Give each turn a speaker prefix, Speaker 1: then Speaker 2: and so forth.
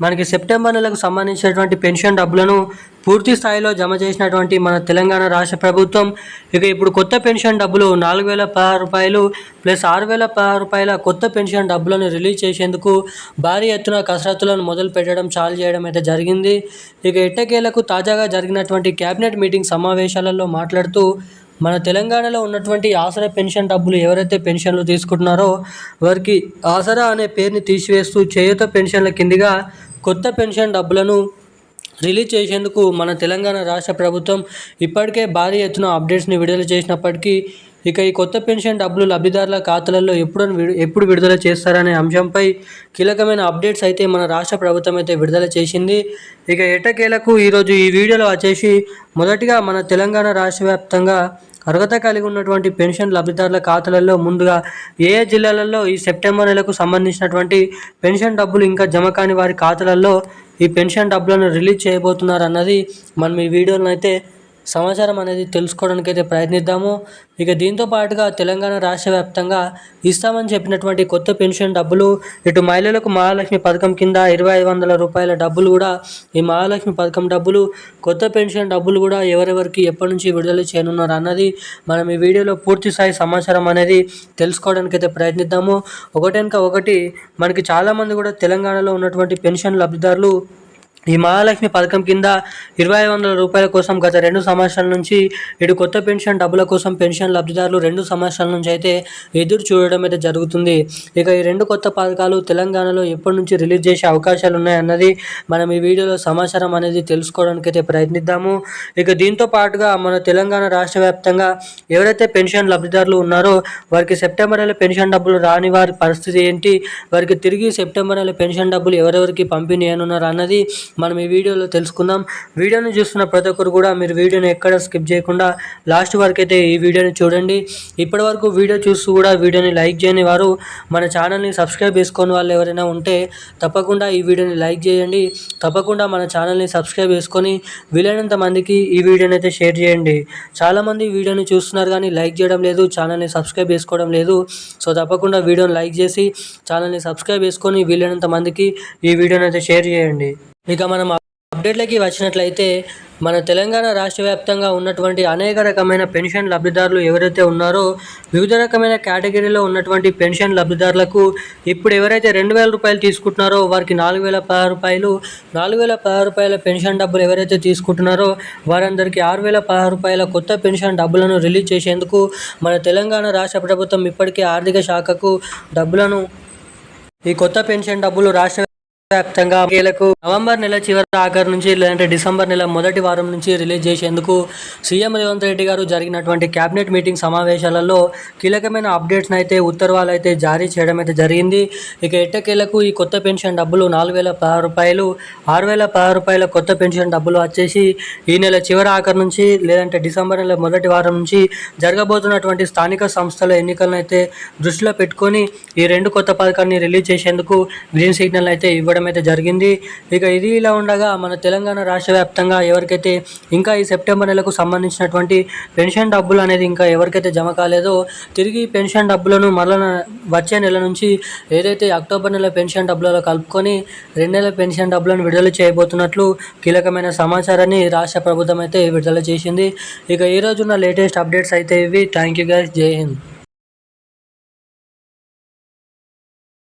Speaker 1: మనకి సెప్టెంబర్ నెలకు సంబంధించినటువంటి పెన్షన్ డబ్బులను పూర్తి స్థాయిలో జమ చేసినటువంటి మన తెలంగాణ రాష్ట్ర ప్రభుత్వం. ఇక ఇప్పుడు కొత్త పెన్షన్ డబ్బులు నాలుగు వేల పదహారు రూపాయలు ప్లస్ ఆరు వేల పదహారు రూపాయల కొత్త పెన్షన్ డబ్బులను రిలీజ్ చేసేందుకు భారీ ఎత్తున కసరత్తులను మొదలు పెట్టడం చాలు చేయడం అయితే జరిగింది. ఇక ఎట్టకేలకు తాజాగా జరిగినటువంటి కేబినెట్ మీటింగ్ సమావేశాలలో మాట్లాడుతూ మన తెలంగాణలో ఉన్నటువంటి ఆసరా పెన్షన్ డబ్బులు ఎవరైతే పెన్షన్లు తీసుకుంటున్నారో వారికి ఆసరా అనే పేరుని తీసివేస్తూ చేయూత పెన్షన్ల కిందిగా కొత్త పెన్షన్ డబ్బులను రిలీజ్ చేసేందుకు మన తెలంగాణ రాష్ట్ర ప్రభుత్వం ఇప్పటికే భారీ ఎత్తున అప్డేట్స్ని విడుదల చేసినప్పటికీ ఇక ఈ కొత్త పెన్షన్ డబ్బులు లబ్ధిదారుల ఖాతాలలో ఎప్పుడు ఎప్పుడు విడుదల చేస్తారనే అంశంపై కీలకమైన అప్డేట్స్ అయితే మన రాష్ట్ర ప్రభుత్వం అయితే విడుదల చేసింది. ఇక ఎటకేలకు ఈరోజు ఈ వీడియోలో వచ్చేసి మొదటిగా మన తెలంగాణ రాష్ట్ర వ్యాప్తంగా అర్హత కలిగి ఉన్నటువంటి పెన్షన్ లబ్ధిదారుల ఖాతాలలో ముందుగా ఏ ఏ జిల్లాలలో ఈ సెప్టెంబర్ నెలకు సంబంధించినటువంటి పెన్షన్ డబ్బులు ఇంకా జమ కాని వారి ఖాతాలలో ఈ పెన్షన్ డబ్బులను రిలీజ్ చేయబోతున్నారు అన్నది మనం ఈ వీడియోలను అయితే సమాచారం అనేది తెలుసుకోవడానికి అయితే ప్రయత్నిద్దాము. ఇక దీంతో పాటుగా తెలంగాణ రాష్ట్ర వ్యాప్తంగా ఇస్తామని చెప్పినటువంటి కొత్త పెన్షన్ డబ్బులు ఇటు మహిళలకు మహాలక్ష్మి పథకం కింద ఇరవై ఐదు వందల రూపాయల డబ్బులు కూడా ఈ మహాలక్ష్మి పథకం డబ్బులు కొత్త పెన్షన్ డబ్బులు కూడా ఎవరెవరికి ఎప్పటి నుంచి విడుదల చేయనున్నారు అన్నది మనం ఈ వీడియోలో పూర్తి స్థాయి సమాచారం అనేది తెలుసుకోవడానికి అయితే ప్రయత్నిద్దాము. ఒకటెనక ఒకటి మనకి చాలామంది కూడా తెలంగాణలో ఉన్నటువంటి పెన్షన్ లబ్ధిదారులు ఈ మహాలక్ష్మి పథకం కింద ఇరవై వందల రూపాయల కోసం గత రెండు సంవత్సరాల నుంచి ఇటు కొత్త పెన్షన్ డబ్బుల కోసం పెన్షన్ లబ్ధిదారులు రెండు సంవత్సరాల నుంచి అయితే ఎదురు చూడడం అయితే జరుగుతుంది. ఇక ఈ రెండు కొత్త పథకాలు తెలంగాణలో ఎప్పటి నుంచి రిలీజ్ చేసే అవకాశాలు ఉన్నాయన్నది మనం ఈ వీడియోలో సమాచారం అనేది తెలుసుకోవడానికి అయితే ప్రయత్నిద్దాము. ఇక దీంతో పాటుగా మన తెలంగాణ రాష్ట్ర వ్యాప్తంగా ఎవరైతే పెన్షన్ లబ్ధిదారులు ఉన్నారో వారికి సెప్టెంబర్ నెల పెన్షన్ డబ్బులు రాని వారి పరిస్థితి ఏంటి? వారికి తిరిగి సెప్టెంబర్ నెల పెన్షన్ డబ్బులు ఎవరెవరికి పంపిణీ చేయనున్నారు అన్నది మనం ఈ వీడియోలో తెలుసుకుందాం. వీడియోని చూస్తున్న ప్రతి ఒక్కరు కూడా మీరు వీడియోని ఎక్కడ స్కిప్ చేయకుండా లాస్ట్ వరకు అయితే ఈ వీడియోని చూడండి. ఇప్పటి వరకు వీడియో చూస్తూ కూడా వీడియోని లైక్ చేయని వారు మన ఛానల్ని సబ్స్క్రైబ్ చేసుకోని వాళ్ళు ఎవరైనా ఉంటే తప్పకుండా ఈ వీడియోని లైక్ చేయండి. తప్పకుండా మన ఛానల్ని సబ్స్క్రైబ్ చేసుకొని వీలైనంత మందికి ఈ వీడియోని అయితే షేర్ చేయండి. చాలామంది వీడియోని చూస్తున్నారు కానీ లైక్ చేయడం లేదు ఛానల్ని సబ్స్క్రైబ్ చేసుకోవడం లేదు. సో తప్పకుండా వీడియోని లైక్ చేసి ఛానల్ని సబ్స్క్రైబ్ చేసుకొని వీలైనంత మందికి ఈ వీడియోని అయితే షేర్ చేయండి. ఇక మనం అప్డేట్లకి వచ్చినట్లయితే మన తెలంగాణ రాష్ట్ర వ్యాప్తంగా ఉన్నటువంటి అనేక రకమైన పెన్షన్ లబ్ధిదారులు ఎవరైతే ఉన్నారో వివిధ రకమైన కేటగిరీలో ఉన్నటువంటి పెన్షన్ లబ్ధిదారులకు ఇప్పుడు ఎవరైతే రెండు వేల రూపాయలు తీసుకుంటున్నారో వారికి నాలుగు వేల పదహారు రూపాయలు నాలుగు వేల పదహారు రూపాయల పెన్షన్ డబ్బులు ఎవరైతే తీసుకుంటున్నారో వారందరికీ ఆరు వేల పదహారు రూపాయల కొత్త పెన్షన్ డబ్బులను రిలీజ్ చేసేందుకు మన తెలంగాణ రాష్ట్ర ప్రభుత్వం ఇప్పటికే ఆర్థిక శాఖకు డబ్బులను ఈ కొత్త పెన్షన్ డబ్బులు రాష్ట్ర వ్యాప్తంగా మహిళలకు నవంబర్ నెల చివరి ఆఖరి నుంచి లేదంటే డిసెంబర్ నెల మొదటి వారం నుంచి రిలీజ్ చేసేందుకు సీఎం రేవంత్ రెడ్డి గారు జరిగినటువంటి కేబినెట్ మీటింగ్ సమావేశాలలో కీలకమైన అప్డేట్స్ని అయితే ఉత్తర్వాలు అయితే జారీ చేయడం అయితే జరిగింది. ఇక ఎట్టకేలకు ఈ కొత్త పెన్షన్ డబ్బులు నాలుగు వేల పది రూపాయలు ఆరు వేల పది రూపాయల కొత్త పెన్షన్ డబ్బులు వచ్చేసి ఈ నెల చివరి ఆఖరి నుంచి లేదంటే డిసెంబర్ నెల మొదటి వారం నుంచి జరగబోతున్నటువంటి స్థానిక సంస్థల ఎన్నికలను అయితే దృష్టిలో పెట్టుకొని ఈ రెండు కొత్త పథకాన్ని రిలీజ్ చేసేందుకు గ్రీన్ సిగ్నల్ అయితే ఇవ్వడం ఇవ్వడం అయితే జరిగింది. ఇక ఇది ఇలా ఉండగా మన తెలంగాణ రాష్ట్ర వ్యాప్తంగా ఎవరికైతే ఇంకా ఈ సెప్టెంబర్ నెలకు సంబంధించినటువంటి పెన్షన్ డబ్బులు అనేది ఇంకా ఎవరికైతే జమ కాలేదో తిరిగి పెన్షన్ డబ్బులను మరల వచ్చే నెల నుంచి ఏదైతే అక్టోబర్ నెల పెన్షన్ డబ్బులలో కలుపుకొని రెండు నెలల పెన్షన్ డబ్బులను విడుదల చేయబోతున్నట్లు కీలకమైన సమాచారాన్ని రాష్ట్ర ప్రభుత్వం అయితే విడుదల చేసింది. ఇక ఈ రోజున్న లేటెస్ట్ అప్డేట్స్ అయితే ఇవి. థ్యాంక్ యూ గైస్ జై హింద్.